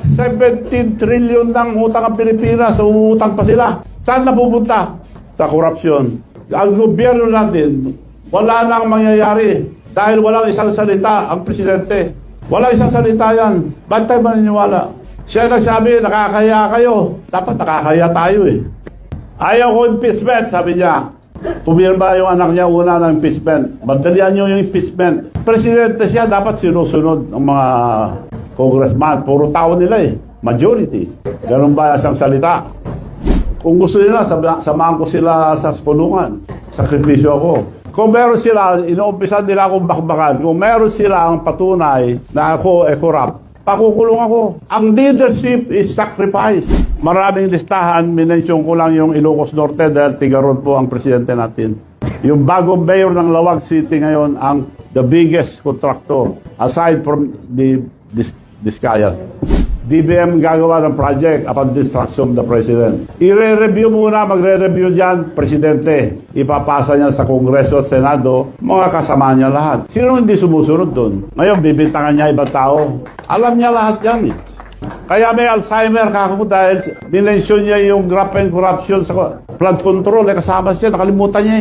17 trillion ng utang ang Pilipinas, uutang pa sila. Saan napupunta? Sa korupsyon. Ang gobyerno natin, wala nang mangyayari dahil walang isang salita ang presidente. Walang isang salita yan. Ba't tayo maniniwala? Siya nagsabi, nakakaya kayo. Dapat nakakaya tayo eh. Ayaw ko impeachment, sabi niya. Pumirma yung anak niya una ng impeachment. Madalian niyo yung impeachment. Presidente siya, dapat sinusunod ng mga congressman. Puro tao nila eh. Majority. Ganun ba isang salita? Kung gusto nila, samahan ko sila sa pulungan. Sakripisyo ako. Kung meron sila, inuumpisan nila akong bakbakan. Kung meron sila ang patunay na ako ay corrupt, pakukulong ako. Ang leadership is sacrifice. Maraming listahan, minensyon ko lang yung Ilocos Norte dahil tigaron po ang presidente natin. Yung bagong mayor ng Lawag City ngayon ang the biggest contractor aside from the this, Discaya. DBM gagawa ng project upon the instruction of the President. I-re-review muna, magre-review dyan, Presidente. Ipapasa niya sa Kongreso, Senado, mga kasama niya lahat. Sino hindi sumusunod doon? Ngayon, bibintangan niya ibang tao. Alam niya lahat yan eh. Kaya may Alzheimer kako dahil dinensyon niya yung graft and corruption sa flood control. Eh, kasama siya, nakalimutan niya eh.